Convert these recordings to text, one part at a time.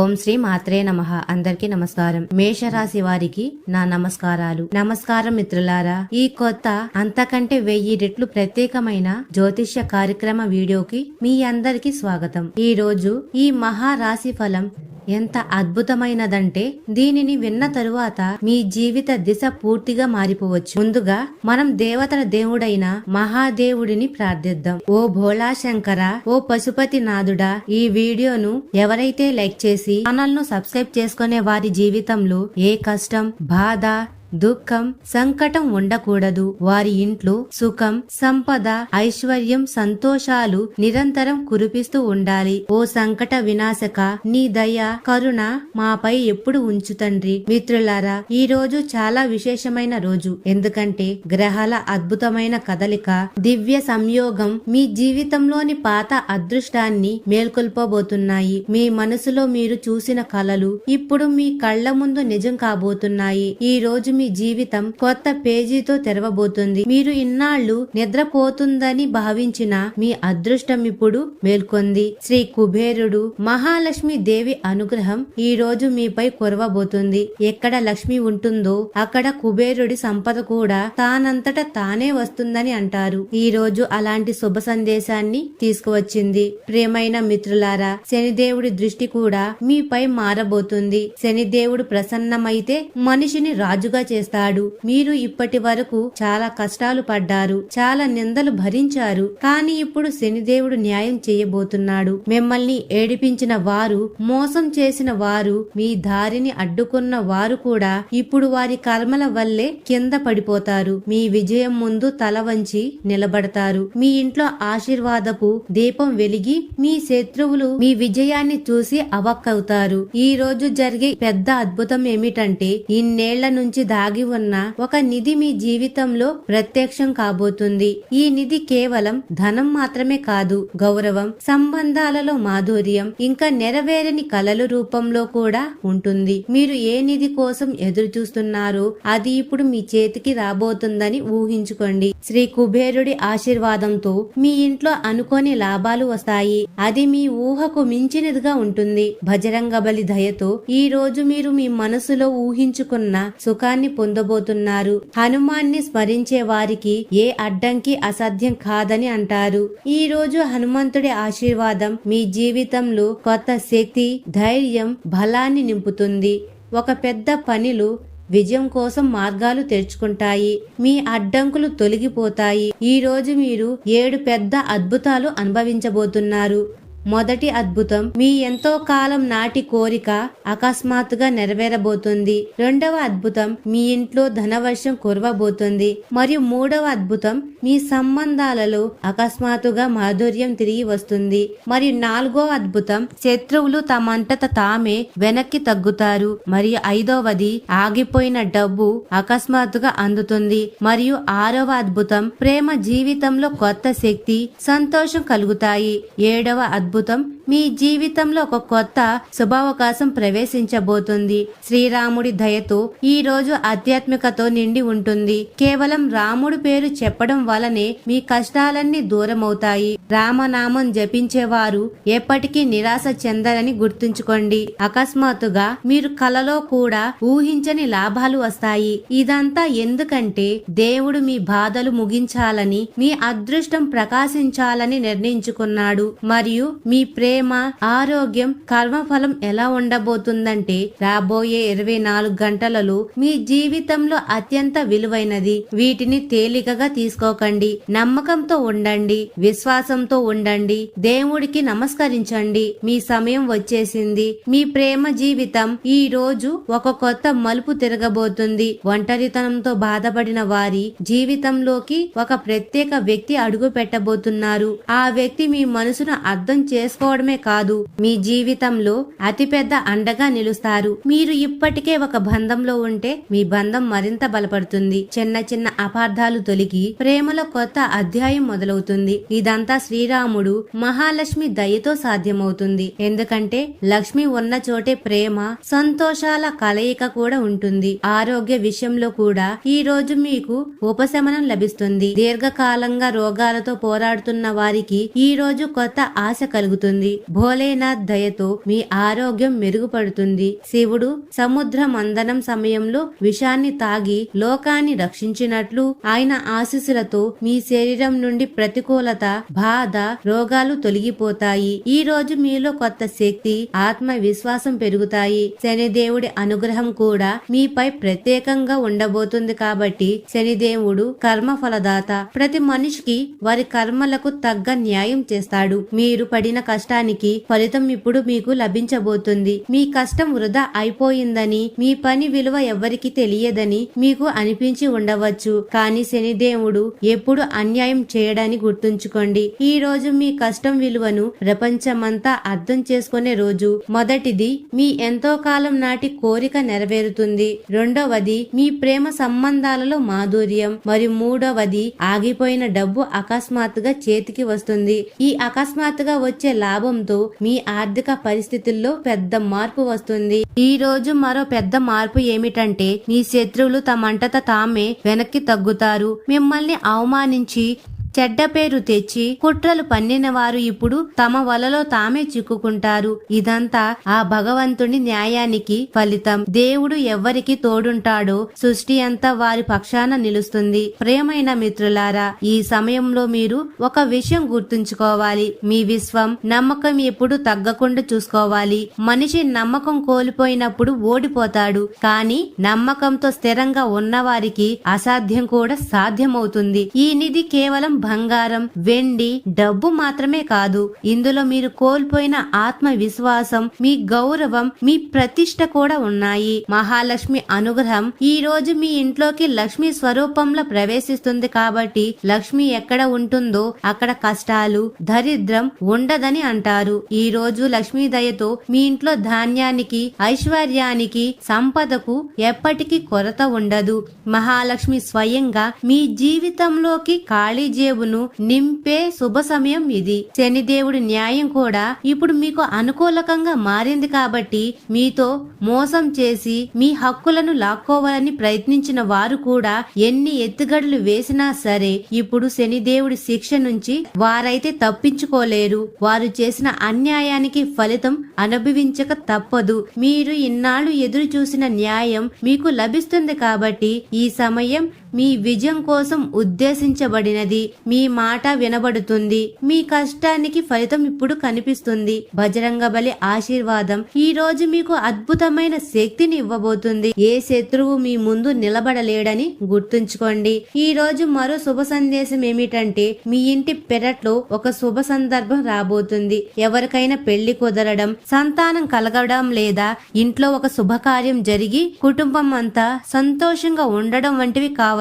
ఓం శ్రీ మాత్రే నమ. అందరికీ నమస్కారం. మేషరాశి వారికి నా నమస్కారాలు. నమస్కారం మిత్రులారా ఈ కొత్త అంతకంటే వెయ్యి రెట్లు ప్రత్యేకమైన జ్యోతిష్య కార్యక్రమ వీడియోకి మీ అందరికీ స్వాగతం. ఈ రోజు ఈ మహారాశి ఫలం ఎంత అద్భుతమైనదంటే దీనిని విన్న తరువాత మీ జీవిత దిశ పూర్తిగా మారిపోవచ్చు. ముందుగా మనం దేవతల దేవుడైన మహాదేవుడిని ప్రార్థిద్దాం. ఓ భోళా శంకర ఓ పశుపతి నాథుడా ఈ వీడియోను ఎవరైతే లైక్ చేసి ఛానల్ను సబ్స్క్రైబ్ చేసుకునే వారి జీవితంలో ఏ కష్టం బాధ దుఃఖం సంకటం ఉండకూడదు. వారి ఇంట్లో సుఖం సంపద ఐశ్వర్యం సంతోషాలు నిరంతరం కురిపిస్తూ ఉండాలి. ఓ సంకట వినాశక నీ దయ కరుణ మాపై ఎప్పుడు ఉంచు తండ్రి. మిత్రులారా ఈ రోజు చాలా విశేషమైన రోజు. ఎందుకంటే గ్రహాల అద్భుతమైన కదలిక దివ్య సంయోగం మీ జీవితంలోని పాత అదృష్టాన్ని మేల్కొల్పబోతున్నాయి. మీ మనసులో మీరు చూసిన కలలు ఇప్పుడు మీ కళ్ళ ముందు నిజం కాబోతున్నాయి. ఈ రోజు మీ జీవితం కొత్త పేజీతో తెరవబోతుంది. మీరు ఇన్నాళ్ళు నిద్రపోతుందని భావించిన మీ అదృష్టం ఇప్పుడు మేల్కొంది. శ్రీ కుబేరుడు మహాలక్ష్మి దేవి అనుగ్రహం ఈ రోజు మీపై కురవబోతుంది. ఎక్కడ లక్ష్మి ఉంటుందో అక్కడ కుబేరుడి సంపద కూడా తానంతట తానే వస్తుందని అంటారు. ఈ రోజు అలాంటి శుభ సందేశాన్ని తీసుకువచ్చింది. ప్రేమైన మిత్రులారా శనిదేవుడి దృష్టి కూడా మీపై మారబోతుంది. శనిదేవుడు ప్రసన్నమైతే మనిషిని రాజుగా చేస్తాడు. మీరు ఇప్పటి వరకు చాలా కష్టాలు పడ్డారు చాలా నిందలు భరించారు. కానీ ఇప్పుడు శనిదేవుడు న్యాయం చేయబోతున్నాడు. మిమ్మల్ని ఏడిపించిన వారు మోసం చేసిన వారు మీ దారిని అడ్డుకున్న వారు కూడా ఇప్పుడు వారి కర్మల వల్లే కింద పడిపోతారు. మీ విజయం ముందు తల వంచి నిలబడతారు. మీ ఇంట్లో ఆశీర్వాదపు దీపం వెలిగి మీ శత్రువులు మీ విజయాన్ని చూసి అవక్కవుతారు. ఈ రోజు జరిగే పెద్ద అద్భుతం ఏమిటంటే ఇన్నేళ్ళ నుంచి దాగి ఉన్న ఒక నిధి మీ జీవితంలో ప్రత్యక్షం కాబోతుంది. ఈ నిధి కేవలం ధనం మాత్రమే కాదు గౌరవం సంబంధాలలో మాధుర్యం ఇంకా నెరవేరని కలలు రూపంలో కూడా ఉంటుంది. మీరు ఏ నిధి కోసం ఎదురు చూస్తున్నారో అది ఇప్పుడు మీ చేతికి రాబోతుందని ఊహించుకోండి. శ్రీ కుబేరుడి ఆశీర్వాదంతో మీ ఇంట్లో అనుకోని లాభాలు వస్తాయి. అది మీ ఊహకు మించినదిగా ఉంటుంది. భజరంగ బలి దయతో ఈ రోజు మీరు మీ మనసులో ఊహించుకున్న సుఖాన్ని పొందబోతున్నారు. హనుమాన్ని స్మరించే వారికి ఏ అడ్డంకి అసాధ్యం కాదని అంటారు. ఈ రోజు హనుమంతుడి ఆశీర్వాదం మీ జీవితంలో కొత్త శక్తి ధైర్యం బలాన్ని నింపుతుంది. ఒక పెద్ద పనిలు విజయం కోసం మార్గాలు తెరుచుకుంటాయి. మీ అడ్డంకులు తొలగిపోతాయి. ఈ రోజు మీరు ఏడు పెద్ద అద్భుతాలు అనుభవించబోతున్నారు. మొదటి అద్భుతం మీ ఎంతో కాలం నాటి కోరిక అకస్మాత్తుగా నెరవేరబోతుంది. రెండవ అద్భుతం మీ ఇంట్లో ధనవర్షం కురవబోతుంది. మరియు మూడవ అద్భుతం మీ సంబంధాలలో అకస్మాత్తుగా మాధుర్యం తిరిగి వస్తుంది. మరియు నాలుగో అద్భుతం శత్రువులు తమంతట తామే వెనక్కి తగ్గుతారు. మరియు ఐదవది ఆగిపోయిన డబ్బు అకస్మాత్తుగా అందుతుంది. మరియు ఆరవ అద్భుతం ప్రేమ జీవితంలో కొత్త శక్తి సంతోషం కలుగుతాయి. ఏడవ అద్భుతం అద్భుతం మీ జీవితంలో ఒక కొత్త శుభావకాశం ప్రవేశించబోతుంది. శ్రీరాముడి దయతో ఈ రోజు ఆధ్యాత్మికతో నిండి ఉంటుంది. కేవలం రాముడు పేరు చెప్పడం వలనే మీ కష్టాలన్నీ దూరమవుతాయి. రామనామం జపించేవారు ఎప్పటికీ నిరాశ చెందరని గుర్తుంచుకోండి. అకస్మాత్తుగా మీరు కలలో కూడా ఊహించని లాభాలు వస్తాయి. ఇదంతా ఎందుకంటే దేవుడు మీ బాధలు ముగించాలని మీ అదృష్టం ప్రకాశించాలని నిర్ణయించుకున్నాడు. మరియు మీ ప్రేమ ఆరోగ్యం కర్మఫలం ఎలా ఉండబోతుందంటే రాబోయే ఇరవై నాలుగు గంటలలో మీ జీవితంలో అత్యంత విలువైనది. వీటిని తేలికగా తీసుకోకండి. నమ్మకంతో ఉండండి. విశ్వాసంతో ఉండండి. దేవుడికి నమస్కరించండి. మీ సమయం వచ్చేసింది. మీ ప్రేమ జీవితం ఈ రోజు ఒక కొత్త మలుపు తిరగబోతుంది. ఒంటరితనంతో బాధపడిన వారి జీవితంలోకి ఒక ప్రత్యేక వ్యక్తి అడుగు పెట్టబోతున్నారు. ఆ వ్యక్తి మీ మనసును అర్థం చేసుకోవడం చేసుకోవడమే కాదు మీ జీవితంలో అతిపెద్ద అండగా నిలుస్తారు. మీరు ఇప్పటికే ఒక బంధంలో ఉంటే మీ బంధం మరింత బలపడుతుంది. చిన్న చిన్న అపార్థాలు తొలగి ప్రేమలో కొత్త అధ్యాయం మొదలవుతుంది. ఇదంతా శ్రీరాముడు మహాలక్ష్మి దయతో సాధ్యమవుతుంది. ఎందుకంటే లక్ష్మి ఉన్న చోటే ప్రేమ సంతోషాల కలయిక కూడా ఉంటుంది. ఆరోగ్య విషయంలో కూడా ఈ రోజు మీకు ఉపశమనం లభిస్తుంది. దీర్ఘకాలంగా రోగాలతో పోరాడుతున్న వారికి ఈ రోజు కొత్త ఆశ కలుగుతుంది. భోలేనాథ్ దయతో మీ ఆరోగ్యం మెరుగుపడుతుంది. శివుడు సముద్ర మందనం సమయంలో విషాన్ని తాగి లోకాన్ని రక్షించినట్లు ఆయన ఆశీస్సులతో మీ శరీరం నుండి ప్రతికూలత బాధ రోగాలు తొలగిపోతాయి. ఈ రోజు మీలో కొత్త శక్తి ఆత్మవిశ్వాసం పెరుగుతాయి. శనిదేవుడి అనుగ్రహం కూడా మీపై ప్రత్యేకంగా ఉండబోతుంది కాబట్టి శనిదేవుడు కర్మ ఫలదాత ప్రతి మనిషికి వారి కర్మలకు తగ్గ న్యాయం చేస్తాడు. మీరు పడిన కష్టానికి ఫలితం ఇప్పుడు మీకు లభించబోతుంది. మీ కష్టం వృధా అయిపోయిందని మీ పని విలువ ఎవ్వరికి తెలియదని మీకు అనిపించి ఉండవచ్చు. కానీ శనిదేవుడు ఎప్పుడు అన్యాయం చేయడాన్ని గుర్తుంచుకోండి. ఈ రోజు మీ కష్టం విలువను ప్రపంచమంతా అర్థం చేసుకునే రోజు. మొదటిది మీ ఎంతో కాలం నాటి కోరిక నెరవేరుతుంది. రెండవది మీ ప్రేమ సంబంధాలలో మాధుర్యం. మరియు మూడవది ఆగిపోయిన డబ్బు అకస్మాత్తుగా చేతికి వస్తుంది. ఈ అకస్మాత్తుగా వచ్చే లాభం లాభంతో మీ ఆర్థిక పరిస్థితుల్లో పెద్ద మార్పు వస్తుంది. ఈ రోజు మరో పెద్ద మార్పు ఏమిటంటే మీ శత్రువులు తమంటత తామే వెనక్కి తగ్గుతారు. మిమ్మల్ని అవమానించి చెడ్డ పేరు తెచ్చి కుట్రలు పన్నిన వారు ఇప్పుడు తమ వలలో తామే చిక్కుకుంటారు. ఇదంతా ఆ భగవంతుని న్యాయానికి ఫలితం. దేవుడు ఎవ్వరికి తోడుంటాడో సృష్టి అంతా వారి పక్షాన నిలుస్తుంది. ప్రేమైన మిత్రులారా ఈ సమయంలో మీరు ఒక విషయం గుర్తుంచుకోవాలి. మీ విశ్వం నమ్మకం ఎప్పుడు తగ్గకుండా చూసుకోవాలి. మనిషి నమ్మకం కోల్పోయినప్పుడు ఓడిపోతాడు. కానీ నమ్మకంతో స్థిరంగా ఉన్నవారికి అసాధ్యం కూడా సాధ్యమవుతుంది. ఈ నిధి కేవలం బంగారం వెండి డబ్బు మాత్రమే కాదు. ఇందులో మీరు కోల్పోయిన ఆత్మవిశ్వాసం మీ గౌరవం మీ ప్రతిష్ట కూడా ఉన్నాయి. మహాలక్ష్మి అనుగ్రహం ఈ రోజు మీ ఇంట్లోకి లక్ష్మి స్వరూపంలో ప్రవేశిస్తుంది కాబట్టి లక్ష్మి ఎక్కడ ఉంటుందో అక్కడ కష్టాలు దరిద్రం ఉండదని అంటారు. ఈ రోజు లక్ష్మీ దయతో మీ ఇంట్లో ధాన్యానికి ఐశ్వర్యానికి సంపదకు ఎప్పటికీ కొరత ఉండదు. మహాలక్ష్మి స్వయంగా మీ జీవితంలోకి ఖాళీ జేబును నింపే శుభ సమయం ఇది. శనిదేవుడి న్యాయం కూడా ఇప్పుడు మీకు అనుకూలకంగా మారింది కాబట్టి మీతో మోసం చేసి మీ హక్కులను లాక్కోవాలని ప్రయత్నించిన వారు కూడా ఎన్ని ఎత్తుగడలు వేసినా సరే ఇప్పుడు శనిదేవుడి శిక్ష నుంచి వారైతే తప్పించుకోలేరు. వారు చేసిన అన్యాయానికి ఫలితం అనుభవించక తప్పదు. మీరు ఇన్నాళ్ళు ఎదురు చూసిన న్యాయం మీకు లభిస్తుంది కాబట్టి ఈ సమయం మీ విజయం కోసం ఉద్దేశించబడినది. మీ మాట వినబడుతుంది. మీ కష్టానికి ఫలితం ఇప్పుడు కనిపిస్తుంది. బజరంగ బలి ఆశీర్వాదం. ఈ రోజు మీకు అద్భుతమైన శక్తిని ఇవ్వబోతుంది. ఏ శత్రువు మీ ముందు నిలబడలేడని గుర్తుంచుకోండి. ఈ రోజు మరో శుభ సందేశం ఏమిటంటే మీ ఇంటి పెరట్లో ఒక శుభ సందర్భం రాబోతుంది. ఎవరికైనా పెళ్ళి కుదరడం సంతానం కలగడం లేదా ఇంట్లో ఒక శుభకార్యం జరిగి కుటుంబం అంతా సంతోషంగా ఉండడం వంటివి కావచ్చు.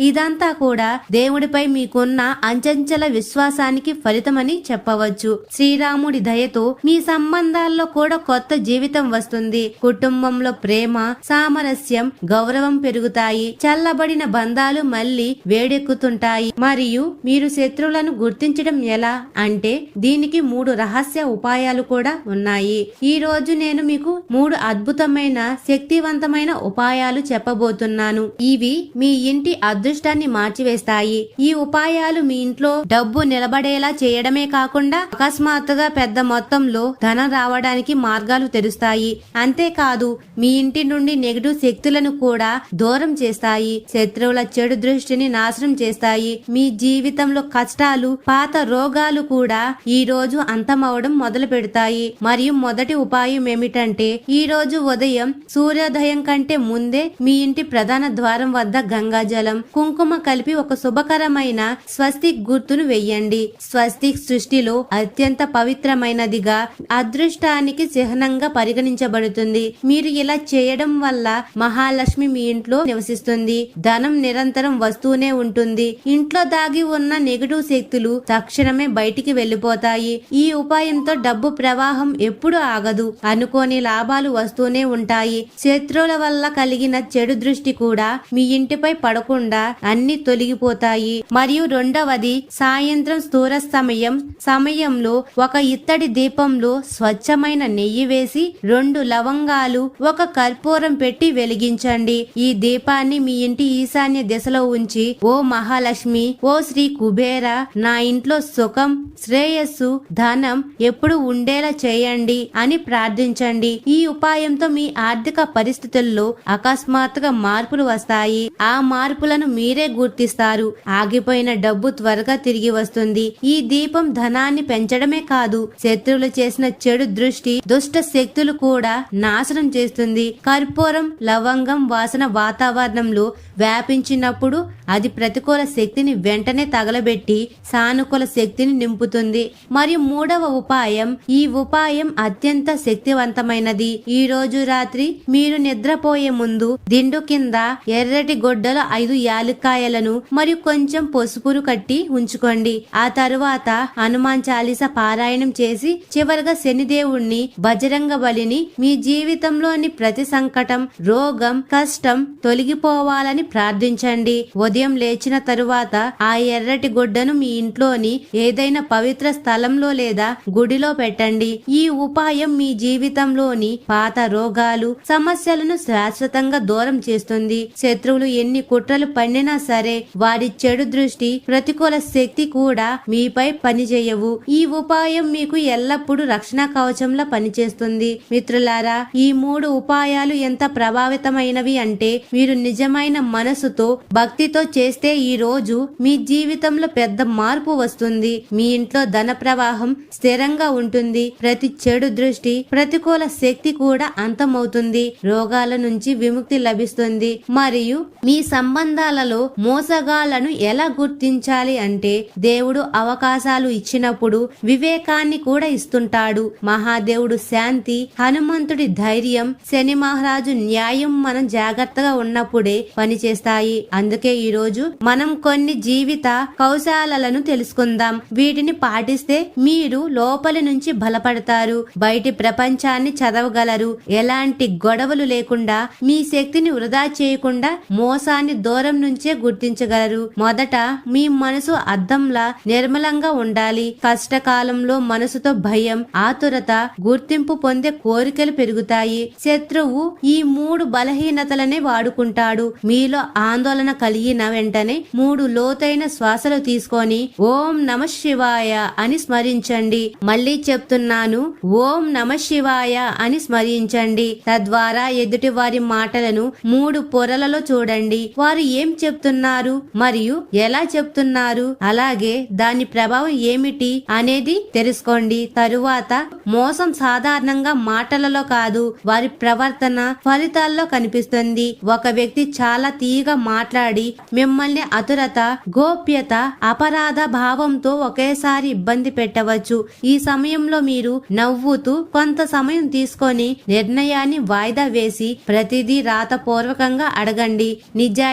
ఇదంతా కూడా దేవుడిపై మీకున్న అంచంచల విశ్వాసానికి ఫలితమని చెప్పవచ్చు. శ్రీరాముడి దయతో మీ సంబంధాల్లో కూడా కొత్త జీవితం వస్తుంది. కుటుంబంలో ప్రేమ సామరస్యం గౌరవం పెరుగుతాయి. చల్లబడిన బంధాలు మళ్ళీ వేడెక్కుతుంటాయి. మరియు మీరు శత్రువులను గుర్తించడం ఎలా అంటే దీనికి మూడు రహస్య ఉపాయాలు కూడా ఉన్నాయి. ఈ రోజు నేను మీకు మూడు అద్భుతమైన శక్తివంతమైన ఉపాయాలు చెప్పబోతున్నాను. ఇవి మీ ఇంటి అదృష్టాన్ని మార్చివేస్తాయి. ఈ ఉపాయాలు మీ ఇంట్లో డబ్బు నిలబడేలా చేయడమే కాకుండా అకస్మాత్తుగా పెద్ద మొత్తంలో ధనం రావడానికి మార్గాలు తెరుస్తాయి. అంతేకాదు మీ ఇంటి నుండి నెగటివ్ శక్తులను కూడా దూరం చేస్తాయి. శత్రువుల చెడు దృష్టిని నాశనం చేస్తాయి. మీ జీవితంలో కష్టాలు పాత రోగాలు కూడా ఈ రోజు అంతమవడం మొదలు పెడతాయి. మరియు మొదటి ఉపాయం ఏమిటంటే ఈ రోజు ఉదయం సూర్యోదయం కంటే ముందే మీ ఇంటి ప్రధాన ద్వారం వద్ద గంగా గంగాజలం కుంకుమ కలిపి ఒక శుభకరమైన స్వస్తిక్ గుర్తును వెయ్యండి. స్వస్తిక్ సృష్టిలో అత్యంత పవిత్రమైనదిగా అదృష్టానికి చిహ్నంగా పరిగణించబడుతుంది. మీరు ఇలా చేయడం వల్ల మహాలక్ష్మి మీ ఇంట్లో నివసిస్తుంది. ధనం నిరంతరం వస్తూనే ఉంటుంది. ఇంట్లో దాగి ఉన్న నెగటివ్ శక్తులు తక్షణమే బయటికి వెళ్ళిపోతాయి ఈ ఉపాయంతో డబ్బు ప్రవాహం ఎప్పుడు ఆగదు. అనుకోని లాభాలు వస్తూనే ఉంటాయి. శత్రువుల వల్ల కలిగిన చెడు దృష్టి కూడా మీ ఇంటిపై పడ పడకుండా అన్ని తొలగిపోతాయి. మరియు రెండవది సాయంత్రం స్థూర సమయం సమయంలో ఒక ఇత్తడి దీపంలో స్వచ్ఛమైన నెయ్యి వేసి రెండు లవంగాలు ఒక కర్పూరం పెట్టి వెలిగించండి. ఈ దీపాన్ని మీ ఇంటి ఈశాన్య దిశలో ఉంచి ఓ మహాలక్ష్మి ఓ శ్రీ కుబేర నా ఇంట్లో సుఖం శ్రేయస్సు ధనం ఎప్పుడు ఉండేలా చేయండి అని ప్రార్థించండి. ఈ ఉపాయంతో మీ ఆర్థిక పరిస్థితుల్లో అకస్మాత్తుగా మార్పులు వస్తాయి. ఆ మార్పు మార్పులను మీరే గుర్తిస్తారు. ఆగిపోయిన డబ్బు త్వరగా తిరిగి వస్తుంది. ఈ దీపం ధనాన్ని పెంచడమే కాదు శత్రువులు చేసిన చెడు దృష్టి దుష్ట శక్తులు కూడా నాశనం చేస్తుంది. కర్పూరం లవంగం వాసన వాతావరణంలో వ్యాపించినప్పుడు అది ప్రతికూల శక్తిని వెంటనే తగలబెట్టి సానుకూల శక్తిని నింపుతుంది. మరియు మూడవ ఉపాయం ఈ ఉపాయం అత్యంత శక్తివంతమైనది. ఈ రోజు రాత్రి మీరు నిద్రపోయే ముందు దిండు కింద ఎర్రటి గొడ్డల ఐదు యాలుక్కాయలను మరియు కొంచెం పసుపురు కట్టి ఉంచుకోండి. ఆ తరువాత హనుమాన్ చాలీస పారాయణం చేసి చివరగా శనిదేవుణ్ణి బజరంగ బలిని మీ జీవితంలోని ప్రతి సంకటం రోగం కష్టం తొలగిపోవాలని ప్రార్థించండి. ఉదయం లేచిన తరువాత ఆ ఎర్రటి గుడ్డను మీ ఇంట్లోని ఏదైనా పవిత్ర స్థలంలో లేదా గుడిలో పెట్టండి. ఈ ఉపాయం మీ జీవితంలోని పాత రోగాలు సమస్యలను శాశ్వతంగా దూరం చేస్తుంది. శత్రువులు ఎన్ని కుట్రలు పన్నినా సరే వారి చెడు దృష్టి ప్రతికూల శక్తి కూడా మీపై పనిచేయవు. ఈ ఉపాయం మీకు ఎల్లప్పుడూ రక్షణ కవచంలా పనిచేస్తుంది. మిత్రులారా ఈ మూడు ఉపాయాలు ఎంత ప్రభావితమైనవి అంటే మీరు నిజమైన మనసుతో భక్తితో చేస్తే ఈ రోజు మీ జీవితంలో పెద్ద మార్పు వస్తుంది. మీ ఇంట్లో ధన ప్రవాహం స్థిరంగా ఉంటుంది. ప్రతి చెడు దృష్టి ప్రతికూల శక్తి కూడా అంతమవుతుంది. రోగాల నుంచి విముక్తి లభిస్తుంది. మరియు మీ సంబంధాలలో మోసగాళ్ళను ఎలా గుర్తించాలి అంటే దేవుడు అవకాశాలు ఇచ్చినప్పుడు వివేకాన్ని కూడా ఇస్తుంటాడు. మహాదేవుడు శాంతి హనుమంతుడి ధైర్యం శని మహారాజు న్యాయం మనం జాగ్రత్తగా ఉన్నప్పుడే పనిచేస్తాయి. అందుకే ఈ రోజు మనం కొన్ని జీవిత కౌశాలను తెలుసుకుందాం. వీటిని పాటిస్తే మీరు లోపలి నుంచి బలపడతారు. బయటి ప్రపంచాన్ని చదవగలరు. ఎలాంటి గొడవలు లేకుండా మీ శక్తిని వృధా చేయకుండా మోసాన్ని దూరం నుంచే గుర్తించగలరు. మొదట మీ మనసు అద్దంలా నిర్మలంగా ఉండాలి. కష్టకాలంలో మనసుతో భయం ఆతురత గుర్తింపు పొందే కోరికలు పెరుగుతాయి. శత్రువు ఈ మూడు బలహీనతలనే వాడుకుంటాడు. మీలో ఆందోళన కలిగిన వెంటనే మూడు లోతైన శ్వాసలు తీసుకొని ఓం నమ శివాయ అని స్మరించండి. మళ్ళీ చెప్తున్నాను ఓం నమ శివాయ అని స్మరించండి. తద్వారా ఎదుటి వారి మాటలను మూడు పొరలలో చూడండి. వారు వారు ఏం చెప్తున్నారు మరియు ఎలా చెప్తున్నారు? అలాగే దాని ప్రభావం ఏమిటి అనేది తెలుసుకోండి. తరువాత మోసం సాధారణంగా మాటలలో కాదు వారి ప్రవర్తన ఫలితాల్లో కనిపిస్తుంది. ఒక వ్యక్తి చాలా తీయగా మాట్లాడి మిమ్మల్ని అతురత గోప్యత అపరాధ భావంతో ఒకేసారి ఇబ్బంది పెట్టవచ్చు. ఈ సమయంలో మీరు నవ్వుతూ కొంత సమయం తీసుకొని నిర్ణయాన్ని వాయిదా వేసి ప్రతిదీ రాతపూర్వకంగా అడగండి.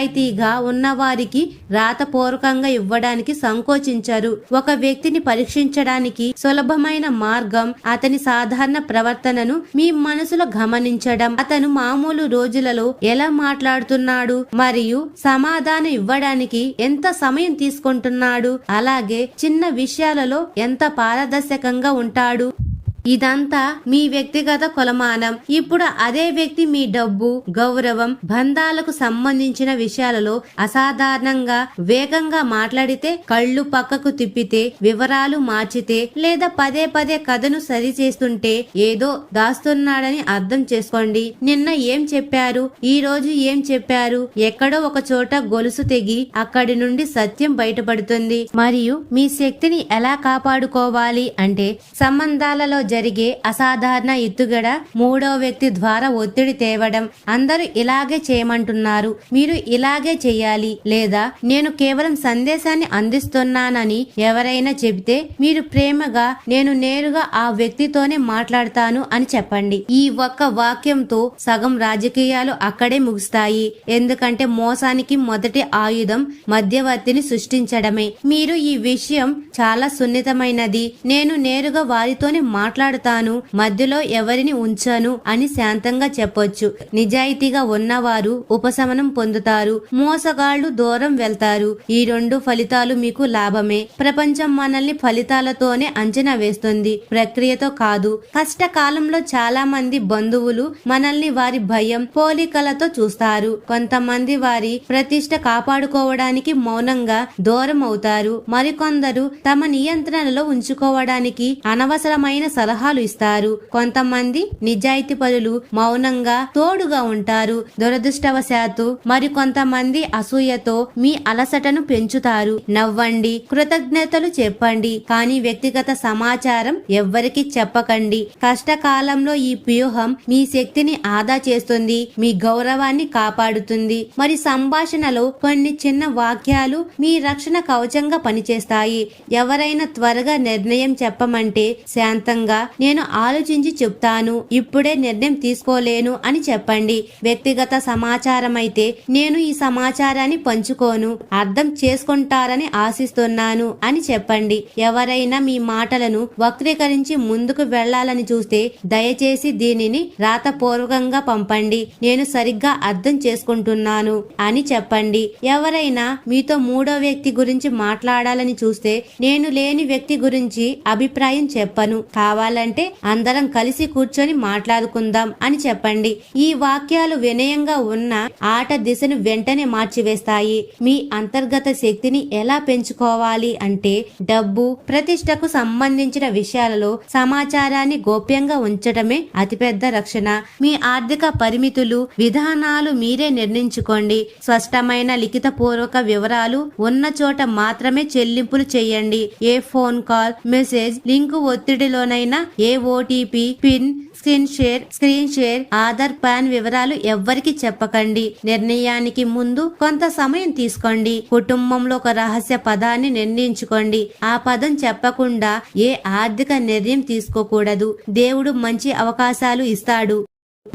నిజాయితీగా ఉన్నవారికి రాతపూర్వకంగా ఇవ్వడానికి సంకోచించరు. ఒక వ్యక్తిని పరీక్షించడానికి సులభమైన మార్గం అతని సాధారణ ప్రవర్తనను మీ మనసులో గమనించడం. అతను మామూలు రోజులలో ఎలా మాట్లాడుతున్నాడు మరియు సమాధానం ఇవ్వడానికి ఎంత సమయం తీసుకుంటున్నాడు. అలాగే చిన్న విషయాలలో ఎంత పారదర్శకంగా ఉంటాడు. ఇదంతా మీ వ్యక్తిగత కొలమానం. ఇప్పుడు అదే వ్యక్తి మీ డబ్బు గౌరవం బంధాలకు సంబంధించిన విషయాలలో అసాధారణంగా వేగంగా మాట్లాడితే కళ్ళు పక్కకు తిప్పితే వివరాలు మార్చితే లేదా పదే పదే కథను సరి చేస్తుంటే ఏదో దాస్తున్నాడని అర్థం చేసుకోండి. నిన్న ఏం చెప్పారు? ఈ రోజు ఏం చెప్పారు? ఎక్కడో ఒక చోట గొలుసు తెగి అక్కడి నుండి సత్యం బయటపడుతుంది. మరియు మీ శక్తిని ఎలా కాపాడుకోవాలి? అంటే సంబంధాలలో జరిగే అసాధారణ ఎత్తుగడ మూడో వ్యక్తి ద్వారా ఒత్తిడి తేవడం అందరూ ఇలాగే చేయమంటున్నారు. మీరు ఇలాగే చేయాలి. లేదా నేను కేవలం సందేశాన్ని అందిస్తున్నానని ఎవరైనా చెబితే మీరు ప్రేమగా నేను నేరుగా ఆ వ్యక్తితోనే మాట్లాడతాను అని చెప్పండి. ఈ ఒక్క వాక్యంతో సగం రాజకీయాలు అక్కడే ముగుస్తాయి. ఎందుకంటే మోసానికి మొదటి ఆయుధం మధ్యవర్తిని సృష్టించడమే. మీరు ఈ విషయం చాలా సున్నితమైనది. నేను నేరుగా వారితోనే మాట్లా మాట్లాడుతాను మధ్యలో ఎవరిని ఉంచాను అని శాంతంగా చెప్పొచ్చు. నిజాయితీగా ఉన్నవారు ఉపశమనం పొందుతారు మోసగాళ్ళు దూరం వెళ్తారు. ఈ రెండు ఫలితాలు మీకు లాభమే. ప్రపంచం మనల్ని ఫలితాలతోనే అంచనా వేస్తుంది. ప్రక్రియతో కాదు కష్టకాలంలో చాలా మంది బంధువులు మనల్ని వారి భయం పోలికలతో చూస్తారు. కొంతమంది వారి ప్రతిష్ట కాపాడుకోవడానికి మౌనంగా దూరం అవుతారు మరికొందరు తమ నియంత్రణలో ఉంచుకోవడానికి అనవసరమైన సలహాలు ఇస్తారు. కొంతమంది నిజాయితీ పరులు మౌనంగా తోడుగా ఉంటారు. దురదృష్టవశాత్తు మరికొంతమంది అసూయతో మీ అలసటను పెంచుతారు. నవ్వండి కృతజ్ఞతలు చెప్పండి కానీ వ్యక్తిగత సమాచారం ఎవ్వరికి చెప్పకండి. కష్టకాలంలో ఈ వ్యూహం మీ శక్తిని ఆదా చేస్తుంది మీ గౌరవాన్ని కాపాడుతుంది. మరి సంభాషణలో కొన్ని చిన్న వాక్యాలు మీ రక్షణ కవచంగా పనిచేస్తాయి. ఎవరైనా త్వరగా నిర్ణయం చెప్పమంటే శాంతంగా నేను ఆలోచించి చెప్తాను. ఇప్పుడే నిర్ణయం తీసుకోలేను అని చెప్పండి. వ్యక్తిగత సమాచారం అయితే నేను ఈ సమాచారాన్ని పంచుకోను. అర్థం చేసుకుంటారని ఆశిస్తున్నాను అని చెప్పండి. ఎవరైనా మీ మాటలను వక్రీకరించి ముందుకు వెళ్ళాలని చూస్తే దయచేసి దీనిని రాతపూర్వకంగా పంపండి. నేను సరిగ్గా అర్థం చేసుకుంటున్నాను అని చెప్పండి. ఎవరైనా మీతో మూడో వ్యక్తి గురించి మాట్లాడాలని చూస్తే నేను లేని వ్యక్తి గురించి అభిప్రాయం చెప్పను. కావాలంటే అందరం కలిసి కూర్చొని మాట్లాడుకుందాం అని చెప్పండి. ఈ వాక్యాలు వినయంగా ఉన్న ఆట దిశను వెంటనే మార్చివేస్తాయి. మీ అంతర్గత శక్తిని ఎలా పెంచుకోవాలి అంటే డబ్బు ప్రతిష్టకు సంబంధించిన విషయాలలో సమాచారాన్ని గోప్యంగా ఉంచటమే అతిపెద్ద రక్షణ. మీ ఆర్థిక పరిమితులు విధానాలు మీరే నిర్ణయించుకోండి. స్పష్టమైన లిఖిత పూర్వక వివరాలు ఉన్న చోట మాత్రమే చెల్లింపులు చేయండి. ఏ ఫోన్ కాల్ మెసేజ్ లింకు ఒత్తిడిలోనైనా ఏ OTP PIN screen share screen share Aadhaar PAN వివరాలు ఎవ్వరికి చెప్పకండి. నిర్ణయానికి ముందు కొంత సమయం తీసుకోండి. కుటుంబంలో ఒక రహస్య పదాన్ని నిర్ణయించుకోండి. ఆ పదం చెప్పకుండా ఏ ఆర్థిక నిర్ణయం తీసుకోకూడదు. దేవుడు మంచి అవకాశాలు ఇస్తాడు.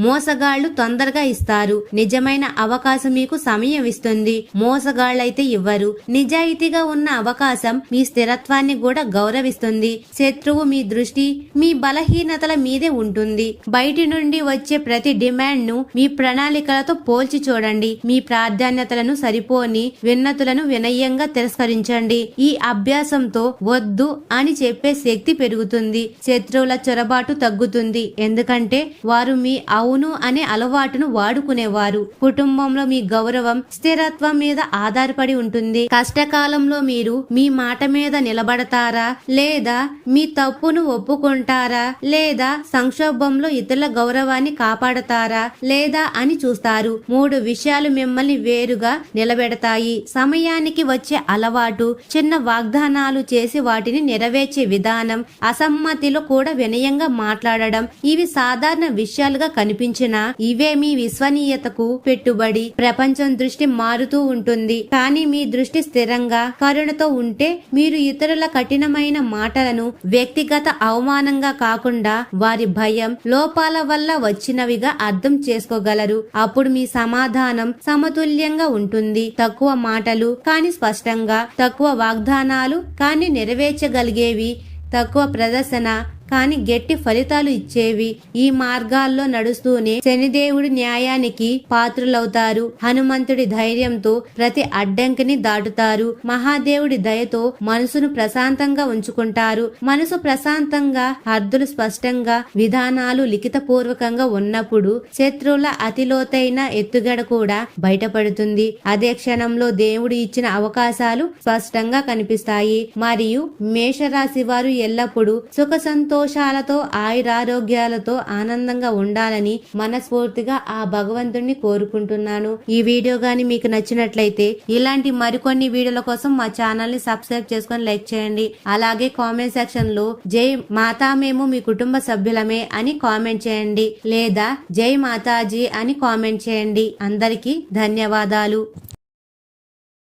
మోసగాళ్ళు తొందరగా ఇస్తారు. నిజమైన అవకాశం మీకు సమయం ఇస్తుంది. మోసగాళ్ళైతే ఇవ్వరు. నిజాయితీగా ఉన్న అవకాశం మీ స్థిరత్వాన్ని కూడా గౌరవిస్తుంది. శత్రువు మీ దృష్టి మీ బలహీనతల మీదే ఉంటుంది. బయటి నుండి వచ్చే ప్రతి డిమాండ్ను మీ ప్రణాళికలతో పోల్చి చూడండి. మీ ప్రాధాన్యతలను సరిపోని విన్నతులను వినయంగా తిరస్కరించండి. ఈ అభ్యాసంతో వద్దు అని చెప్పే శక్తి పెరుగుతుంది. శత్రువుల చొరబాటు తగ్గుతుంది. ఎందుకంటే వారు మీ అవును అనే అలవాటును వాడుకునేవారు. కుటుంబంలో మీ గౌరవం స్థిరత్వం మీద ఆధారపడి ఉంటుంది. కష్టకాలంలో మీరు మీ మాట మీద నిలబడతారా? లేదా మీ తప్పును ఒప్పుకుంటారా? లేదా సంక్షోభంలో ఇతరుల గౌరవాన్ని కాపాడతారా? లేదా అని చూస్తారు. మూడు విషయాలు మిమ్మల్ని వేరుగా నిలబెడతాయి. సమయానికి వచ్చే అలవాటు చిన్న వాగ్దానాలు చేసి వాటిని నెరవేర్చే విధానం అసమ్మతిలో కూడా వినయంగా మాట్లాడడం ఇవి సాధారణ విషయాలుగా కనిపించినా ఇవే మీ విశ్వనీయతకు పెట్టుబడి. ప్రపంచం దృష్టి మారుతూ ఉంటుంది. కానీ మీ దృష్టి స్థిరంగా కరుణతో ఉంటే మీరు ఇతరుల కఠినమైన మాటలను వ్యక్తిగత అవమానంగా కాకుండా వారి భయం లోపాల వల్ల వచ్చినవిగా అర్థం చేసుకోగలరు. అప్పుడు మీ సమాధానం సమతుల్యంగా ఉంటుంది. తక్కువ మాటలు కానీ స్పష్టంగా తక్కువ వాగ్దానాలు కానీ నెరవేర్చగలిగేవి. తక్కువ ప్రదర్శన కానీ గట్టి ఫలితాలు ఇచ్చేవి ఈ మార్గాల్లో నడుస్తూనే శనిదేవుడి న్యాయానికి పాత్రులవుతారు. హనుమంతుడి ధైర్యంతో ప్రతి అడ్డంకిని దాటుతారు. మహాదేవుడి దయతో మనసును ప్రశాంతంగా ఉంచుకుంటారు. మనసు ప్రశాంతంగా అర్థులు స్పష్టంగా విధానాలు లిఖిత పూర్వకంగా ఉన్నప్పుడు శత్రువుల అతిలోతైన ఎత్తుగడ కూడా బయటపడుతుంది. అదే క్షణంలో దేవుడు ఇచ్చిన అవకాశాలు స్పష్టంగా కనిపిస్తాయి. మరియు మేషరాశి వారు ఎల్లప్పుడూ సుఖ సంతోషాలతో ఆయురారోగ్యాలతో ఆనందంగా ఉండాలని మనస్ఫూర్తిగా ఆ భగవంతుణ్ణి కోరుకుంటున్నాను. ఈ వీడియో గాని మీకు నచ్చినట్లయితే ఇలాంటి మరికొన్ని వీడియోల కోసం మా ఛానల్ని సబ్స్క్రైబ్ చేసుకొని లైక్ చేయండి. అలాగే కామెంట్ సెక్షన్లో జై మాతా మేము మీ కుటుంబ సభ్యులమే అని కామెంట్ చేయండి. లేదా జై మాతాజీ అని కామెంట్ చేయండి. అందరికీ ధన్యవాదాలు.